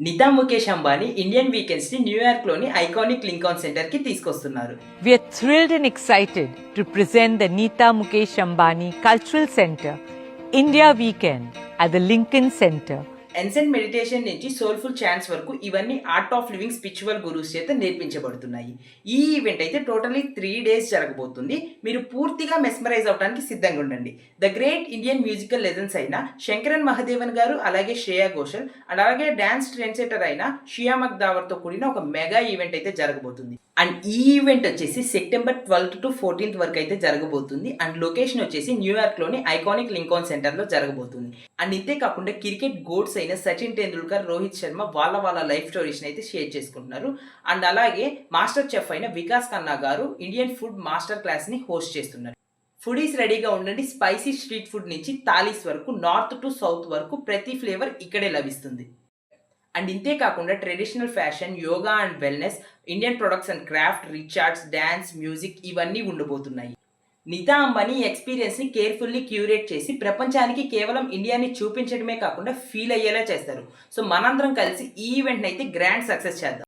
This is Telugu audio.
నితా ముఖేష్ అంబానీ ఇండియన్ వీకెండ్స్ని న్యూయార్క్లోని ఐకానిక్ లింకాన్ సెంటర్కి తీసుకొస్తున్నారు. We are thrilled and excited to present the Nita Mukesh Ambani cultural centre India weekend at the Lincoln centre ancient meditation నుంచి సోల్ఫుల్ ఛాన్స్ వరకు ఇవన్నీ art of living spiritual gurus చేత నేర్పించబడుతున్నాయి. ఈ ఈవెంట్ అయితే టోటలీ త్రీ డేస్ జరగబోతుంది. మీరు పూర్తిగా మెస్మరైజ్ అవడానికి సిద్ధంగా ఉండండి. The great Indian musical legends అయిన శంకరన్ మహదేవన్ గారు అలాగే శ్రేయా ఘోషల్ అండ్ అలాగే డ్యాన్స్ ట్రెండ్ సెటర్ అయిన షియా మక్దావర్తో కూడిన ఒక మెగా ఈవెంట్ అయితే జరగబోతుంది. అండ్ ఈ ఈవెంట్ వచ్చేసి సెప్టెంబర్ ట్వెల్త్ టు ఫోర్టీన్త్ వరకు అయితే జరగబోతుంది. అండ్ లొకేషన్ వచ్చేసి న్యూయార్క్లోని ఐకానిక్ లింకాన్ సెంటర్లో జరగబోతుంది. అండ్ ఇంతే కాకుండా క్రికెట్ గోడ్స్ అయిన సచిన్ టెండూల్కర్ రోహిత్ శర్మ వాళ్ళ వాళ్ళ లైఫ్ స్టోరీస్ని అయితే షేర్ చేసుకుంటున్నారు. అండ్ అలాగే మాస్టర్ చెఫ్ అయిన వికాస్ ఖన్నా గారు ఇండియన్ ఫుడ్ మాస్టర్ క్లాస్ని హోస్ట్ చేస్తున్నారు. ఫుడీస్ రెడీగా ఉండండి. స్పైసీ స్ట్రీట్ ఫుడ్ నుంచి తాలీస్ వరకు నార్త్ టు సౌత్ వరకు ప్రతి ఫ్లేవర్ ఇక్కడే లభిస్తుంది. అండ్ ఇంతే కాకుండా traditional fashion yoga and wellness Indian products and craft రిచార్ట్స్ dance music ఇవన్నీ ఉండబోతున్నాయి. నితా అంబానీ ఎక్స్పీరియన్స్ని కేర్ఫుల్లీ క్యూరేట్ చేసి ప్రపంచానికి కేవలం ఇండియాని చూపించడమే కాకుండా ఫీల్ అయ్యేలా చేస్తారు. సో మనందరం కలిసి ఈ ఈవెంట్ని అయితే గ్రాండ్ సక్సెస్ చేద్దాం.